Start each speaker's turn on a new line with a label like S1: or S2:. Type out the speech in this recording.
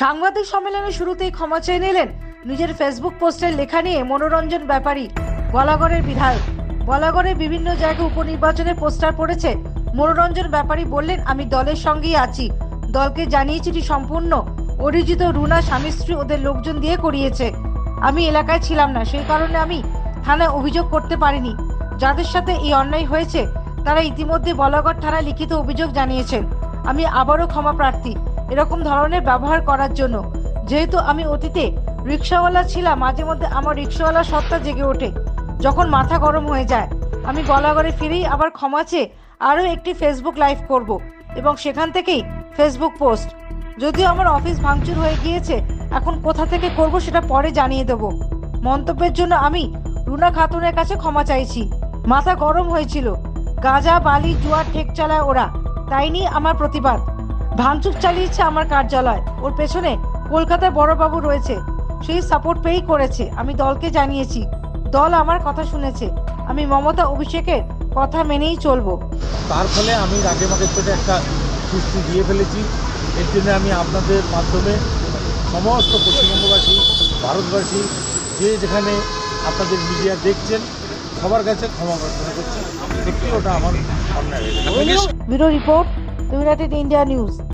S1: সাংবাদিক সম্মেলনের শুরুতেই ক্ষমা চেয়ে নিলেন নিজের ফেসবুক পোস্টের লেখা নিয়ে মনোরঞ্জন ব্যাপারী বলাগড়ের বিধায়ক। বলাগড়ের বিভিন্ন জায়গায় উপনির্বাচনে পোস্টার পড়েছে, মনোরঞ্জন ব্যাপারী বললেন, আমি দলের সঙ্গেই আছি। দলকে জানিয়েছি সম্পূর্ণ অরিজিত রুনা স্বামী স্ত্রী ওদের লোকজন দিয়ে করিয়েছে। আমি এলাকায় ছিলাম না, সেই কারণে আমি থানায় অভিযোগ করতে পারিনি। যাদের সাথে এই অন্যায় হয়েছে, তারা ইতিমধ্যে বলাগড় থানায় লিখিত অভিযোগ জানিয়েছেন। আমি আবারও ক্ষমা প্রার্থী। এরকম ধরনের ব্যবহার করার জন্য। যেহেতু আমি অতীতে রিক্সাওয়ালা ছিলাম, মাঝে মধ্যে আমার রিক্সাওয়ালা সত্তা জেগে ওঠে। যখন মাথা গরম হয়ে যায়, আমি বলাগড়ে ফিরেই আবার ক্ষমা চেয়ে আরও একটি ফেসবুক লাইভ করব এবং সেখান থেকেই ফেসবুক পোস্ট যদিও আমার অফিস ভাঙচুর হয়ে গিয়েছে, এখন কোথা থেকে করব সেটা পরে জানিয়ে দেব। মন্তব্যের জন্য আমি রুনা খাতুনের কাছে ক্ষমা চাইছি। মাথা গরম হয়েছিল। গাঁজা, বালি, জুয়ার ঠেক চালায় ওরা। তাই নিয়ে আমার প্রতিবাদ। ভাঙচুর চালিয়েছে আমার কার্যালয়। ওর পেছনে কলকাতার বড়বাবু রয়েছে। সেই সাপোর্ট পেয়েই করেছে। আমি দলকে জানিয়েছি। দল আমার কথা শুনেছে। আমি মমতা অভিষেকের কথা মেনেই চলবো।
S2: তার ফলে আমি রাগেমাগের চোটে একটা সৃষ্টি দিয়ে ফেলেছি। এর জন্য আমি আপনাদের মাধ্যমে সমস্ত পশ্চিমবঙ্গবাসী ভারতবাসী যে যেখানে আপনাদের মিডিয়া দেখছেন সবার কাছে ক্ষমা প্রার্থনা করছি। ওটা আমার
S1: bureau report United India News.